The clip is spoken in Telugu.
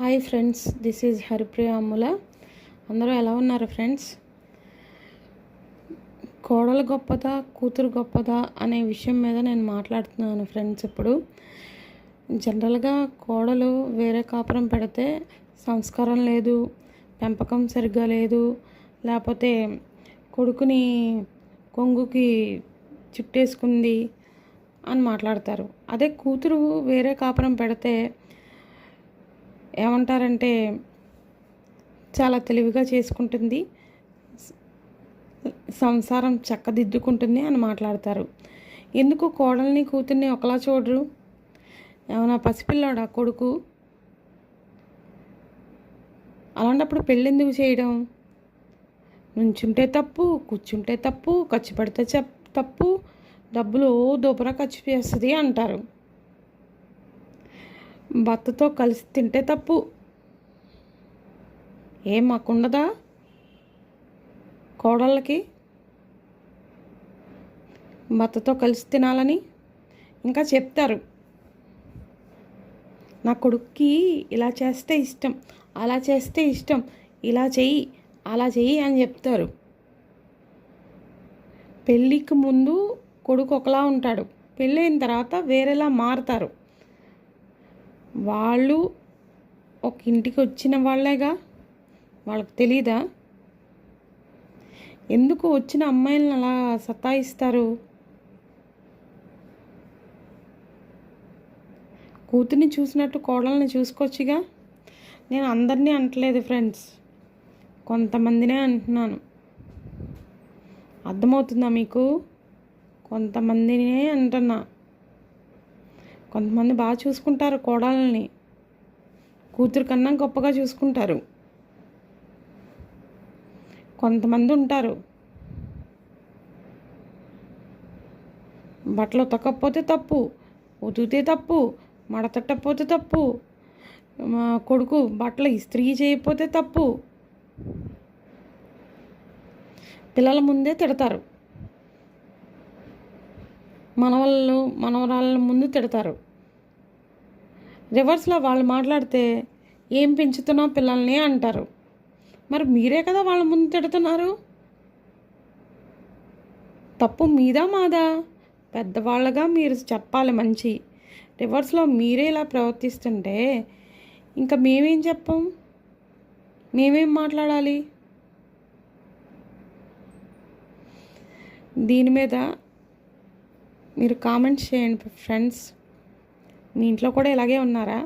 Hi friends this is Haripriya Ammula. అందరూ ఎలా ఉన్నారు ఫ్రెండ్స్? కోడలు గొప్పదా కూతురు గొప్పదా అనే విషయం మీద నేను మాట్లాడుతున్నాను ఫ్రెండ్స్ ఇప్పుడు. జనరల్గా కోడలు వేరే కాపురం పెడితే సంస్కారం లేదు పెంపకం సరిగ్గా లేదు లేకపోతే కొడుకుని కొంగుకి చుట్టేసుకుంది అని మాట్లాడతారు. అదే కూతురు వేరే కాపురం పెడితే ఏమంటారంటే చాలా తెలివిగా చేసుకుంటుంది. సంసారం చక్కదిద్దుకుంటుంది అని మాట్లాడతారు. ఎందుకు కోడల్ని కూతుర్ని ఒకలా చూడరు? ఏమైనా పసిపిల్లాడా కొడుకు? అలాంటప్పుడు పెళ్ళెందుకు చేయడం? నుంచుంటే తప్పు కూర్చుంటే తప్పు ఖర్చు పెడితే చెప్ తప్పు డబ్బులు దోపరా ఖర్చు చేస్తుంది అంటారు. భర్తతో కలిసి తింటే తప్పు. ఏం మాకుండదా? కోడళ్ళకి? భర్తతో కలిసి తినాలని? ఇంకా చెప్తారు. నా కొడుక్కి ఇలా చేస్తే ఇష్టం అలా చేస్తే ఇష్టం ఇలా చెయ్యి అలా చెయ్యి అని చెప్తారు. పెళ్ళికి ముందు కొడుకు ఒకలా ఉంటాడు. పెళ్ళైన తర్వాత వేరేలా మారుతారు. వాళ్ళు ఒక ఇంటికి వచ్చిన వాళ్ళేగా? వాళ్ళకి తెలీదా? ఎందుకు వచ్చిన అమ్మాయిలను అలా సతాయిస్తారు? కూతుర్ని చూసినట్టు కోడల్ని చూసుకోవచ్చుగా? నేను అందరినీ అంటలేదు ఫ్రెండ్స్. కొంతమందినే అంటున్నాను. అర్థమవుతుందా మీకు? కొంతమందినే అంటున్నా. కొంతమంది బాగా చూసుకుంటారు కోడల్ని. కూతురు కన్నా గొప్పగా చూసుకుంటారు. కొంతమంది ఉంటారు. బట్టలు ఉతకపోతే తప్పు ఉతికితే తప్పు మడతట్టకపోతే తప్పు మా కొడుకు బట్టలు ఇస్త్రీ చేయకపోతే తప్పు. పిల్లల ముందే తిడతారు. మనవళ్ళు మనవరాళ్ళ ముందు తిడతారు. రివర్స్లో వాళ్ళు మాట్లాడితే ఏం పెంచుతున్నావు పిల్లల్ని? అంటారు. మరి మీరే కదా వాళ్ళ ముందు తిడుతున్నారు? తప్పు మీదా మాదా? పెద్దవాళ్ళగా మీరు చెప్పాలి మంచి. రివర్స్లో మీరే ఇలా ప్రవర్తిస్తుంటే ఇంకా మేమేం చెప్పం? మేమేం మాట్లాడాలి? దీని మీద మీరు కామెంట్స్ చేయండి ఫ్రెండ్స్. మీ ఇంట్లో కూడా ఇలాగే ఉన్నారా?